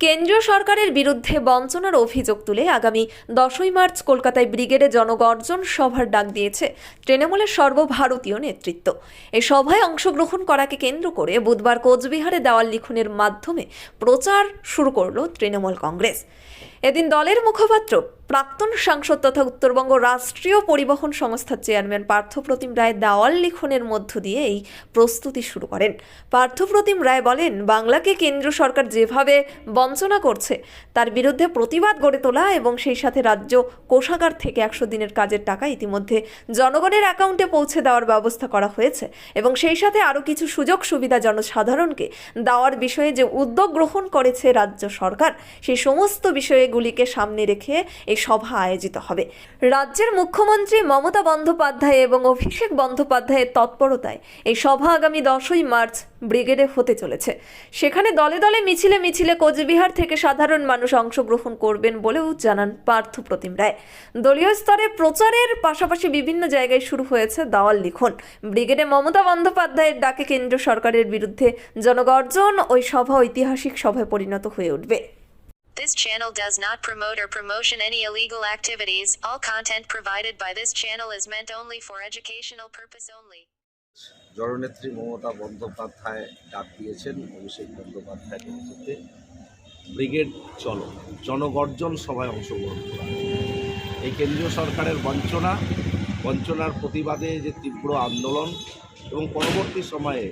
কেন্দ্রীয় সরকারের বিরুদ্ধে বঞ্চনার অভিযোগ তুলে আগামী দশই মার্চ কলকাতায় ব্রিগেডে জনগর্জন সভার ডাক দিয়েছে তৃণমূলের সর্বভারতীয় নেতৃত্ব। এই সভায় অংশগ্রহণ করাকে কেন্দ্র করে বুধবার কোচবিহারে দেওয়াল লিখনের মাধ্যমে প্রচার শুরু করল তৃণমূল কংগ্রেস। এদিন দলের মুখপাত্র, প্রাক্তন সাংসদ তথা উত্তরবঙ্গ রাষ্ট্রীয় পরিবহন সংস্থার চেয়ারম্যান পার্থপ্রতিম রায় দেওয়াল লিখনের মধ্য দিয়ে এই প্রস্তুতি শুরু করেন। পার্থপ্রতিম রায় বলেন, বাংলাকে কেন্দ্র সরকার যেভাবে বঞ্চনা করছে, তার বিরুদ্ধে প্রতিবাদ গড়ে তোলা এবং সেই সাথে রাজ্য কোষাগার থেকে একশো দিনের কাজের টাকা ইতিমধ্যে জনগণের অ্যাকাউন্টে পৌঁছে দেওয়ার ব্যবস্থা করা হয়েছে এবং সেই সাথে আরও কিছু সুযোগ সুবিধা জনসাধারণকে দেওয়ার বিষয়ে যে উদ্যোগ গ্রহণ করেছে রাজ্য সরকার, সেই সমস্ত বিষয়গুলিকে সামনে রেখে এই সভা আয়োজিত হবে। রাজ্যের মুখ্যমন্ত্রী মমতা বন্দ্যোপাধ্যায় এবং অভিষেক বন্দ্যোপাধ্যায়ের তৎপরতায় এই সভা আগামী দশই মার্চ ব্রিগেডে হতে চলেছে। সেখানে দলে দলে মিছিলে মিছিলে কোচবিহার থেকে সাধারণ মানুষ অংশগ্রহণ করবেন বলেও জানান পার্থ প্রতিম রায়। দলীয় স্তরে প্রচারের পাশাপাশি বিভিন্ন জায়গায় শুরু হয়েছে দাওয়াল লিখন। ব্রিগেডে মমতা বন্দ্যোপাধ্যায়ের ডাকে কেন্দ্র সরকারের বিরুদ্ধে জনগর্জন ওই সভা ঐতিহাসিক সভায় পরিণত হয়ে উঠবে। This channel does not promote or promotion any illegal activities. All content provided by this channel is meant only for educational purpose only. জননেত্রী মমতা বন্দ্যোপাধ্যায় ডাক দিয়েছেন অভিষেক বন্দ্যোপাধ্যায়ের নেতৃত্বে ব্রিগেড চলো জনগর্জন সভায় অংশগ্রহণ করা এই কেন্দ্রীয় সরকারের বঞ্চনা বঞ্চনার প্রতিবাদে যে তীব্র আন্দোলন এবং পরবর্তী সময়ে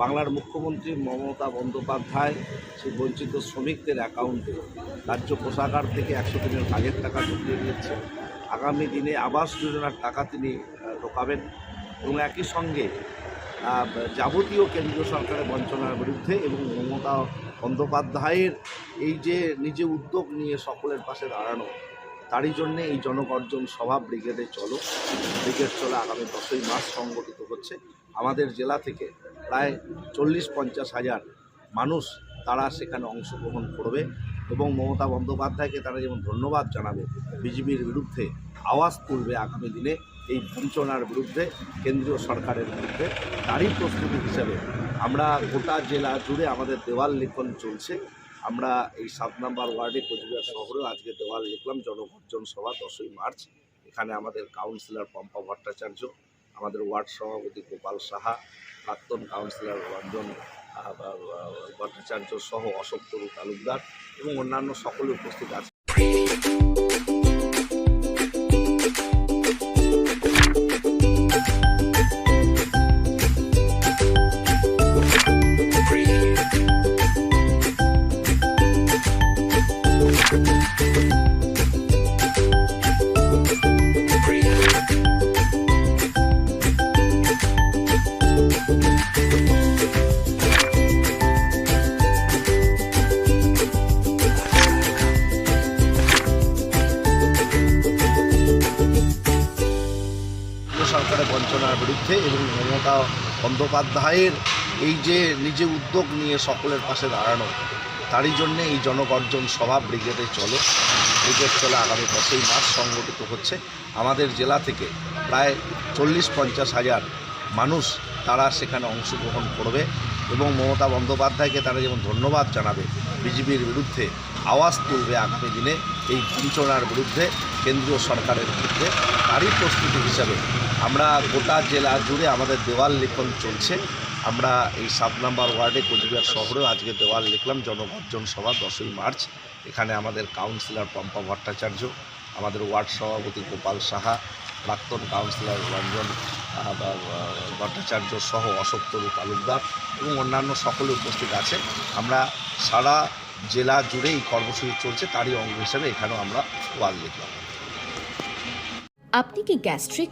বাংলার মুখ্যমন্ত্রী মমতা বন্দ্যোপাধ্যায় সেই বঞ্চিত শ্রমিকদের অ্যাকাউন্টে রাজ্য কোষাগার থেকে একশো দিনের কাজের টাকা ঢুকিয়ে দিয়েছে। আগামী দিনে আবাস যোজনার টাকা তিনি ঢোকাবেন এবং একই সঙ্গে যাবতীয় কেন্দ্রীয় সরকারের বঞ্চনার বিরুদ্ধে এবং মমতা বন্দ্যোপাধ্যায়ের এই যে নিজে উদ্যোগ নিয়ে সকলের পাশে দাঁড়ানো তারই জন্যে এই জনগর্জন সভা ব্রিগেডে চলো। ব্রিগেড চলো আগামী দশই মাস সংগঠিত হচ্ছে। আমাদের জেলা থেকে প্রায় চল্লিশ পঞ্চাশ হাজার মানুষ তারা সেখানে অংশগ্রহণ করবে এবং মমতা বন্দ্যোপাধ্যায়কে তারা যেমন ধন্যবাদ জানাবে, বিজেপির বিরুদ্ধে আওয়াজ তুলবে আগামী দিনে, এই বঞ্চনার বিরুদ্ধে, কেন্দ্রীয় সরকারের বিরুদ্ধে, তারই প্রস্তুতি হিসাবে আমরা গোটা জেলা জুড়ে আমাদের দেওয়াল লিখন চলছে। আমরা এই সাত নম্বর ওয়ার্ডে কোচবিহার শহরেও আজকে দেওয়াল লিখলাম, জনগর্জন সভা, দশই মার্চ। এখানে আমাদের কাউন্সিলর পম্পা ভট্টাচার্য, আমাদের ওয়ার্ড সভাপতি গোপাল সাহা, প্রাক্তন কাউন্সিলর রঞ্জন ভট্টাচার্য সহ অশোক তরু তালুকদার এবং অন্যান্য সকলে উপস্থিত আছে। সরকারের বঞ্চনার বিরুদ্ধে এবং মমতা বন্দ্যোপাধ্যায়ের এই যে নিজে উদ্যোগ নিয়ে সকলের পাশে দাঁড়ানো, তারই জন্যে এই জনগর্জন সভা ব্রিগেডে চলে। ব্রিগেড চলে আগামী দশই মার্চ, সংগঠিত হচ্ছে। আমাদের জেলা থেকে প্রায় চল্লিশ পঞ্চাশ হাজার মানুষ তারা সেখানে অংশগ্রহণ করবে এবং মমতা বন্দ্যোপাধ্যায়কে তারা যেমন ধন্যবাদ জানাবে, বিজেপির বিরুদ্ধে আওয়াজ তুলবে আগামী দিনে, এই বঞ্চনার বিরুদ্ধে কেন্দ্রীয় সরকারের ক্ষেত্রে তারই প্রস্তুতি হিসাবে আমরা গোটা জেলা জুড়ে আমাদের দেওয়াল লিখন চলছে। আমরা এই সাত নম্বর ওয়ার্ডে কোচবিহার শহরেও আজকে দেওয়াল লিখলাম, জনগর্জন সভা, দশই মার্চ। এখানে আমাদের কাউন্সিলর পম্পা ভট্টাচার্য, আমাদের ওয়ার্ড সভাপতি গোপাল সাহা, প্রাক্তন কাউন্সিলর রঞ্জন ভট্টাচার্য সহ অশোক তরু তালুকদার এবং অন্যান্য সকলে উপস্থিত আছে। আমরা সারা জেলা জুড়ে এই কর্মসূচি চলছে, তারই অঙ্গ হিসেবে এখানেও আমরা ওয়াল লিখলাম। আপনি কি গ্যাস্ট্রিক